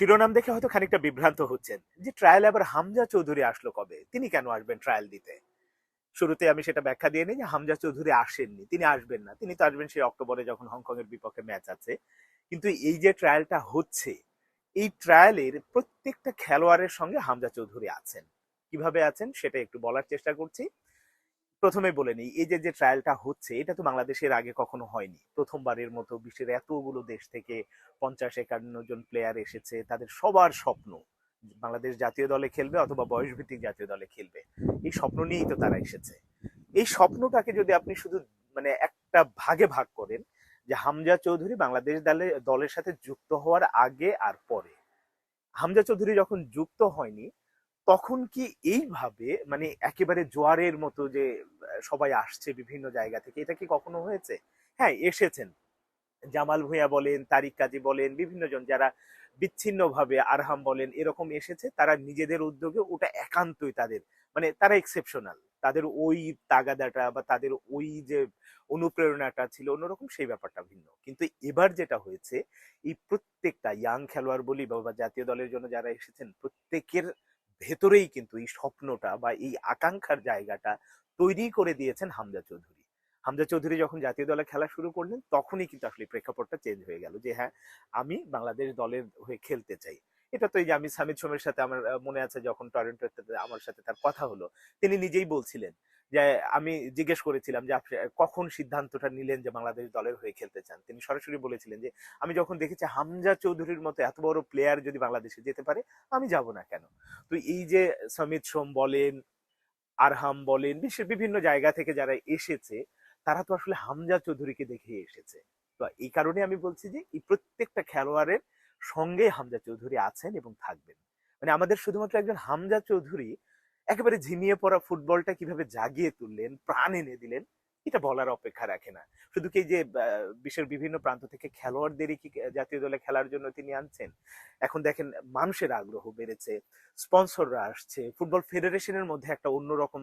শিরোনাম দেখে হয়তো খানিকটা বিভ্রান্ত হচ্ছেন যে ট্রায়াল আবার হামজা চৌধুরী আসলো কবে? তিনি কেন আসবেন ট্রায়াল দিতে? শুরুতে আমি সেটা ব্যাখ্যা দিয়ে নিই যে হামজা চৌধুরী আসেননি, তিনি আসবেন না। তিনি তো আসবেন সেই অক্টোবরে যখন হংকং এর বিপক্ষে ম্যাচ আছে। কিন্তু এই যে ট্রায়ালটা হচ্ছে, এই ট্রায়ালের প্রত্যেকটা খেলোয়াড়ের সঙ্গে হামজা চৌধুরী আছেন। কীভাবে আছেন সেটা একটু বলার চেষ্টা করছি। প্রথমে বলে নিই। এই যে যে ট্রায়ালটা হচ্ছে, এটা তো বাংলাদেশের আগে কখনো হয়নি। প্রথমবারের মতো বিশ্বের এতগুলো দেশ থেকে পঞ্চাশ একান্ন জন প্লেয়ার এসেছে। তাদের সবার স্বপ্ন, বাংলাদেশ জাতীয় দলে খেলবে অথবা বয়সভিত্তিক জাতীয় দলে খেলবে, এই স্বপ্ন নিয়েই তো তারা এসেছে। এই স্বপ্নটাকে যদি আপনি শুধু মানে একটা ভাগে ভাগ করেন, যে হামজা চৌধুরী বাংলাদেশ দলে, দলের সাথে যুক্ত হওয়ার আগে আর পরে। হামজা চৌধুরী যখন যুক্ত হয়নি তখন কি এইভাবে মানে একেবারে জোয়ারের মতো যে সবাই আসছে বিভিন্ন জায়গা থেকে, এটা কি কখনো হয়েছে? হ্যাঁ এসেছেন। জামাল ভুঁইয়া বলেন, তারিক কাজী বলেন, বিভিন্ন জন যারা বিচ্ছিন্নভাবে আরহাম বলেন, এরকম এসেছে, তারা নিজেদের উদ্যোগে ওটা একান্তই তাদের মানে তারা এক্সেপশনাল তাদের ওই তাগাদাটা বা তাদের ওই যে অনুপ্রেরণাটা ছিল, অন্যরকম সেই ব্যাপারটা ভিন্ন। কিন্তু এবার যেটা হয়েছে, এই প্রত্যেকটা, ইয়াং খেলোয়াড় বলি বা জাতীয় দলের জন্য যারা এসেছেন, প্রত্যেকের ভেতরেই কিন্তু এই স্বপ্নটা বা এই আকাঙ্ক্ষার জায়গাটা তৈরি করে দিয়েছেন হামজা চৌধুরী। হামজা চৌধুরী যখন জাতীয় দলে খেলা শুরু করলেন, তখনই কিন্তু আসলে প্রেক্ষাপটটা চেঞ্জ হয়ে গেল যে হ্যাঁ আমি বাংলাদেশ দলের হয়ে খেলতে চাই। এটা তো এই যে আমি সামিদ সোমের সাথে আমার মনে আছে যখন টরেন্টোতে আমার সাথে তার কথা হলো, তিনি নিজেই বলছিলেন যে আমি জিজ্ঞেস করেছিলাম যে আপনি কখন সিদ্ধান্তটা নিলেন যে বাংলাদেশ দলের হয়ে খেলতে চান? তিনি সরাসরি বলেছিলেন যে, আমি যখন দেখেছি হামজা চৌধুরীর মতো এত বড় প্লেয়ার যদি বাংলাদেশে যেতে পারে, আমি যাব না কেন? তো এই যে সমিত সোম বলেন, আরহাম বলেন, বিশ্বের বিভিন্ন জায়গা থেকে যারা এসেছে, তারা তো আসলে হামজা চৌধুরীকে দেখে এসেছে। তো এই কারণে আমি বলছি যে, এই প্রত্যেকটা খেলোয়াড়ের সঙ্গে হামজা চৌধুরী আছেন এবং থাকবেন। মানে আমাদের শুধুমাত্র একজন হামজা চৌধুরী একেবারে ঝিমিয়ে পড়া ফুটবলটা কীভাবে জাগিয়ে তুললেন, প্রাণ এনে দিলেন, এটা বলার অপেক্ষা রাখে না। শুধু কি যে বিশ্বের বিভিন্ন প্রান্ত থেকে খেলোয়াড়দেরই কি জাতীয় দলে খেলার জন্য তিনি আনছেন? এখন দেখেন মানুষের আগ্রহ বেড়েছে, স্পন্সররা আসছে, ফুটবল ফেডারেশনের মধ্যে একটা অন্যরকম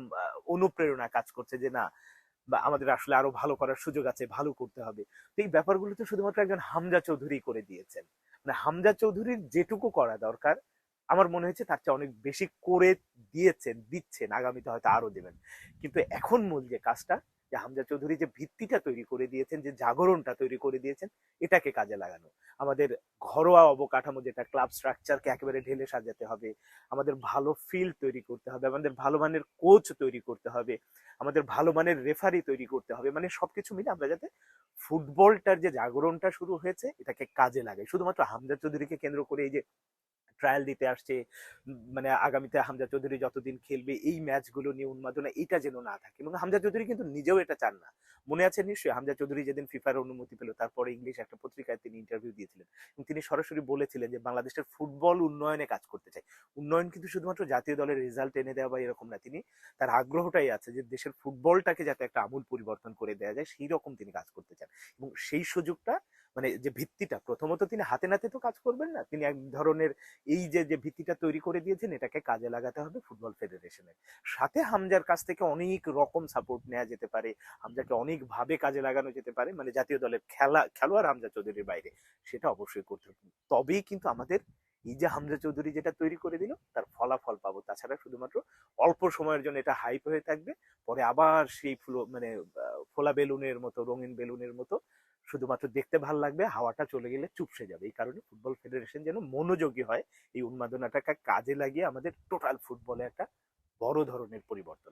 অনুপ্রেরণা কাজ করছে যে না, বা আমাদের আসলে আরও ভালো করার সুযোগ আছে, ভালো করতে হবে। তো এই ব্যাপারগুলো তো শুধুমাত্র একজন হামজা চৌধুরী করে দিয়েছেন। মানে হামজা চৌধুরীর যেটুকু করা দরকার আমার মনে হয়েছে তার চেয়ে অনেক বেশি করে দিয়েছেন, দিচ্ছেন, আগামীতে হয়তো আরও দেবেন। কিন্তু এখন মূল যে কাজটা, যে হামজা চৌধুরী যে ভিত্তিটা তৈরি করে দিয়েছেন, যে জাগরণটা তৈরি করে দিয়েছেন, এটাকে কাজে লাগানো। আমাদের ঘরোয়া অবকাঠামো যেটা, ক্লাব স্ট্রাকচারকে একেবারে ঢেলে সাজাতে হবে, আমাদের ভালো ফিল্ড তৈরি করতে হবে, আমাদের ভালো মানের কোচ তৈরি করতে হবে, আমাদের ভালো মানের রেফারি তৈরি করতে হবে মানে সবকিছু মিলে আমরা যাতে ফুটবলটার যে জাগরণটা শুরু হয়েছে, এটাকে কাজে লাগাই। শুধুমাত্র হামজা চৌধুরীকে কেন্দ্র করে এই যে ট্রায়াল দিতে আসছে মানে আগামীতে হামজা চৌধুরী যতদিন খেলবে, এই ম্যাচগুলো নিয়ে উন্মাদনা এটা যেন না থাকে। এবং হামজা চৌধুরী কিন্তু নিজেও এটা চান না। মনে আছে নিশ্চয়ই, হামজা চৌধুরী যেদিন ফিফার অনুমতি পেল, তারপরে ইংলিশ একটা পত্রিকায় তিনি ইন্টারভিউ দিয়েছিলেন। এবং তিনি সরাসরি বলেছিলেন যে, বাংলাদেশের ফুটবল উন্নয়নে কাজ করতে চাই। উন্নয়ন কিন্তু শুধুমাত্র জাতীয় দলের রেজাল্ট এনে দেওয়া বা এরকম না, তিনি তার আগ্রহটাই আছে যে, দেশের ফুটবলটাকে যাতে একটা আমূল পরিবর্তন করে দেওয়া যায়, সেই রকম তিনি কাজ করতে চান। এবং সেই সুযোগটা মানে যে ভিত্তিটা, প্রথমত তিনি হাতে নাতে তো কাজ করবেন না। তিনি এক ধরনের এই যে যে ভিত্তিটা তৈরি করে দিয়েছেন, এটাকে কাজে লাগাতে হবে ফুটবল ফেডারেশনের সাথে হামজার কাছ থেকে অনেক রকম সাপোর্ট নেওয়া যেতে পারে, হামজাকে অনেকভাবে কাজে লাগানো যেতে পারে মানে জাতীয় দলের খেলা, খেলোয়াড় হামজা চৌধুরীর বাইরে। সেটা অবশ্যই করতে হবে। তবেই কিন্তু আমাদের এই যে হামজা চৌধুরী যেটা তৈরি করে দিল, তার ফলাফল পাবো। তাছাড়া শুধুমাত্র অল্প সময়ের জন্য এটা হাইপ হয়ে থাকবে। পরে আবার সেই ফুলো মানে ফোলা বেলুনের মতো, রঙিন বেলুনের মতো শুধুমাত্র দেখতে ভালো লাগবে, হাওয়াটা চলে গেলে চুপসে যাবে। এই কারণে ফুটবল ফেডারেশন যেন মনোযোগী হয়, এই উন্মাদনাটাকে কাজে লাগিয়ে আমাদের টোটাল ফুটবলে একটা বড় ধরনের পরিবর্তন